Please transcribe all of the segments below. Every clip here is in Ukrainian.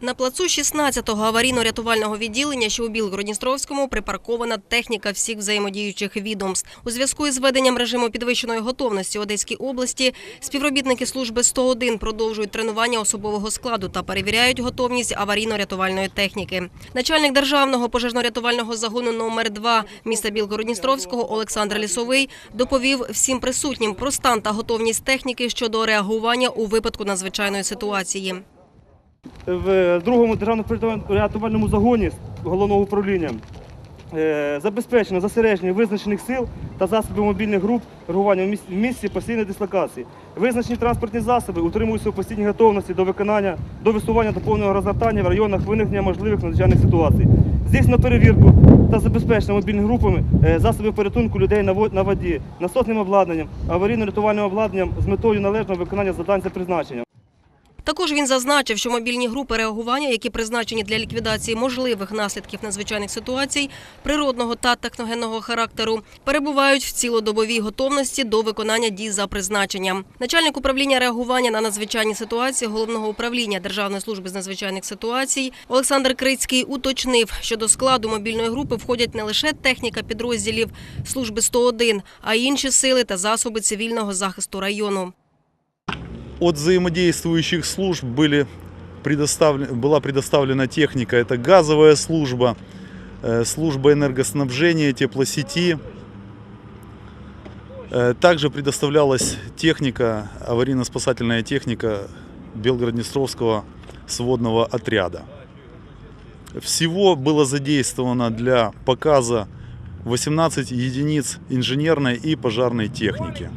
На плацу 16-го аварійно-рятувального відділення, що у Білгородністровському, припаркована техніка всіх взаємодіючих відомств. У зв'язку із введенням режиму підвищеної готовності Одеській області співробітники служби 101 продовжують тренування особового складу та перевіряють готовність аварійно-рятувальної техніки. Начальник державного пожежно-рятувального загону номер 2 міста Білгородністровського Олександр Лісовий доповів всім присутнім про стан та готовність техніки щодо реагування у випадку надзвичайної ситуації. В другому державному рятувальному загоні головного управління е, забезпечено зосередження визначених сил та засобів мобільних груп реагування в місці постійної дислокації. Визначені транспортні засоби утримуються у постійній готовності до виконання до висування та повного розгортання в районах виникнення можливих надзвичайних ситуацій. Здійснено перевірку та забезпечено мобільними групами е, засобів порятунку людей на воді, насосним обладнанням, аварійно-рятувальним обладнанням з метою належного виконання завдань за призначенням. Також він зазначив, що мобільні групи реагування, які призначені для ліквідації можливих наслідків надзвичайних ситуацій природного та техногенного характеру, перебувають в цілодобовій готовності до виконання дій за призначенням. Начальник управління реагування на надзвичайні ситуації головного управління Державної служби з надзвичайних ситуацій Олександр Крицький уточнив, що до складу мобільної групи входять не лише техніка підрозділів служби 101, а й інші сили та засоби цивільного захисту району. От взаимодействующих служб были предоставлен- была предоставлена техника. Это газовая служба, э, служба энергоснабжения, теплосети. Э, Также предоставлялась техника, аварийно-спасательная техника Белгород-Днестровского сводного отряда. Всего было задействовано для показа 18 единиц инженерной и пожарной техники.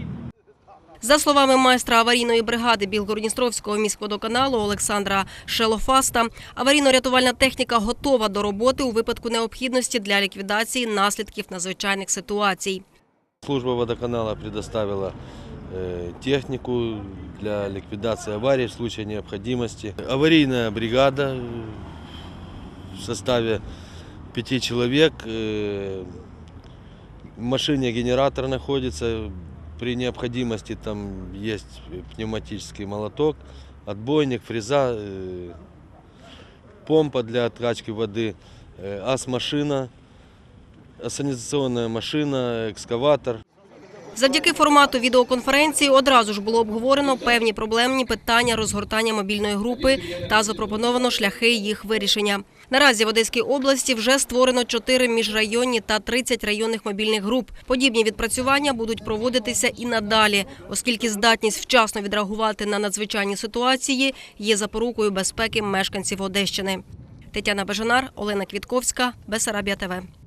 За словами майстра аварійної бригади Білгородністровського міськводоканалу Олександра Шелофаста, аварійно-рятувальна техніка готова до роботи у випадку необхідності для ліквідації наслідків надзвичайних ситуацій. Служба водоканала предоставила э, технику для ликвидации аварий в случае необходимости. Аварийная бригада э, в составе пяти человек. э, В машине генератор находится. При необходимости там есть пневматический молоток, отбойник, фреза, э, помпа для откачки воды, э, АС-машина, санитационная машина, экскаватор. Завдяки формату відеоконференції одразу ж було обговорено певні проблемні питання розгортання мобільної групи та запропоновано шляхи їх вирішення. Наразі в Одеській області вже створено 4 міжрайонні та 30 районних мобільних груп. Подібні відпрацювання будуть проводитися і надалі, оскільки здатність вчасно відреагувати на надзвичайні ситуації є запорукою безпеки мешканців Одещини. Тетяна Бежанар, Олена Квітковська, Бесарабія ТВ.